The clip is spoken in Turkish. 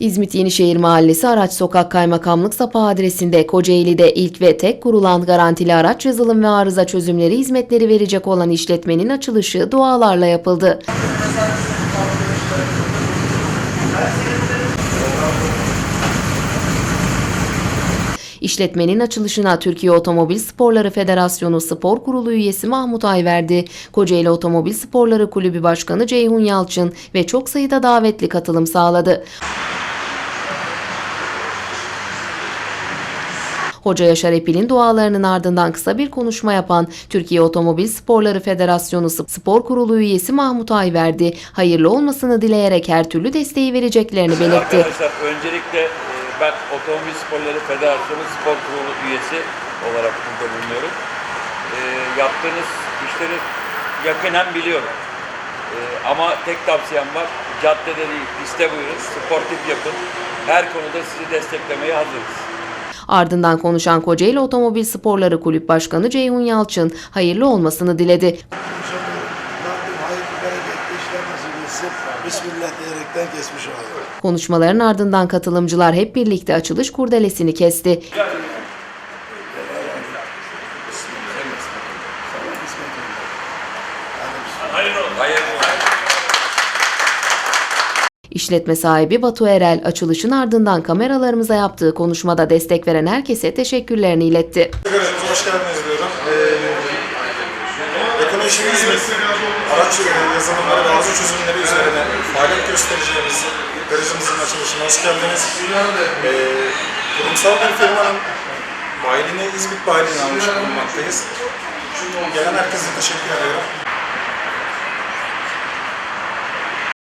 İzmit Yenişehir Mahallesi Araç Sokak Kaymakamlık Sapa adresinde Kocaeli'de ilk ve tek kurulan garantili araç yazılım ve arıza çözümleri hizmetleri verecek olan işletmenin açılışı dualarla yapıldı. İşletmenin açılışına Türkiye Otomobil Sporları Federasyonu Spor Kurulu üyesi Mahmut Ayverdi, Kocaeli Otomobil Sporları Kulübü Başkanı Ceyhun Yalçın ve çok sayıda davetli katılım sağladı. Hoca Yaşar Epil'in dualarının ardından kısa bir konuşma yapan Türkiye Otomobil Sporları Federasyonu Spor Kurulu üyesi Mahmut Ayverdi, hayırlı olmasını dileyerek her türlü desteği vereceklerini belirtti. Arkadaşlar öncelikle e, ben Otomobil Sporları Federasyonu Spor Kurulu üyesi olarak burada bulunuyorum. E, yaptığınız işleri yakinen biliyorum. E, ama tek tavsiyem var, caddede değil, piste buyurun, sportif yapın. Her konuda sizi desteklemeye hazırız. Ardından konuşan Kocaeli Otomobil Sporları Kulüp Başkanı Ceyhun Yalçın hayırlı olmasını diledi. Hayırlı. Bismillah diyerekten kesmiş olalım. Konuşmaların ardından katılımcılar hep birlikte açılış kurdelesini kesti. İşletme sahibi Batu Erel açılışın ardından kameralarımıza yaptığı konuşmada destek veren herkese teşekkürlerini iletti. Evet, hoş geldiniz diyorum. Ee, Ekonomi Hizmet araç yazılımları ve arıza çözümleri üzerine faaliyet göstereceğimiz garajımızın açılışına hoş geldiniz. Ee, kurumsal bir firmanın bayiliğini İzmit bayiliğini almış bulunmaktayız. Gelen herkese teşekkür ediyorum.